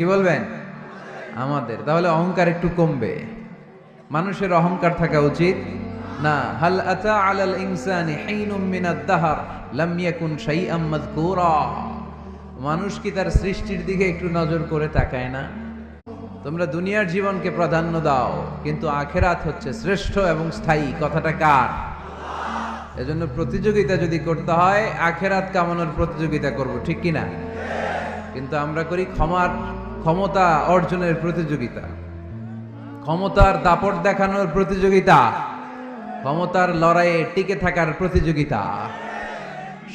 কি বলবেন? আমাদের, তাহলে অহংকার একটু কমবে। মানুষের অহংকার থাকা উচিত। না, হাল আতা আলাল ইনসানি হিনুম মিনাদ দাহার, লাম ইয়াকুন শাইআম মাযকুরা। মানুষ কি তার সৃষ্টির দিকে একটু নজর করে তাকায় না? তোমরা দুনিয়ার জীবনকে প্রাধান্য দাও, কিন্তু আখেরাত হচ্ছে শ্রেষ্ঠ এবং স্থায়ী। কথাটা কার? এজন্য প্রতিযোগিতা যদি করতে হয়, আখেরাত কামানোর প্রতিযোগিতা করব, ঠিক কিনা? কিন্তু আমরা করি ক্ষমার ক্ষমতা অর্জনের প্রতিযোগিতা। ক্ষমতার দাপট দেখানোর প্রতিযোগিতা। ক্ষমতার লড়াইয়ে টিকে থাকার প্রতিযোগিতা।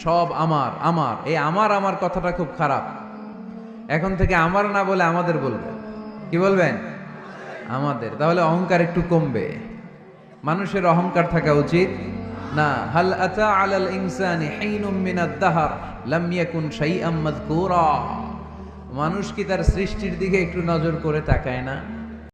সব আমার আমার। এই আমার আমার কথাটা খুব খারাপ। এখন থেকে আমার না বলে আমাদের বলবেন কি বলবেন? আমাদের। তাহলে অহংকার একটু কমবে। মানুষের অহংকার থাকা উচিত। না, হাল আলাল ইনসানি দাহার, লাম ইয়াকুন শাইআম মাযকুরা। মানুষ কি তার সৃষ্টির দিকে একটু নজর করে তাকায় না?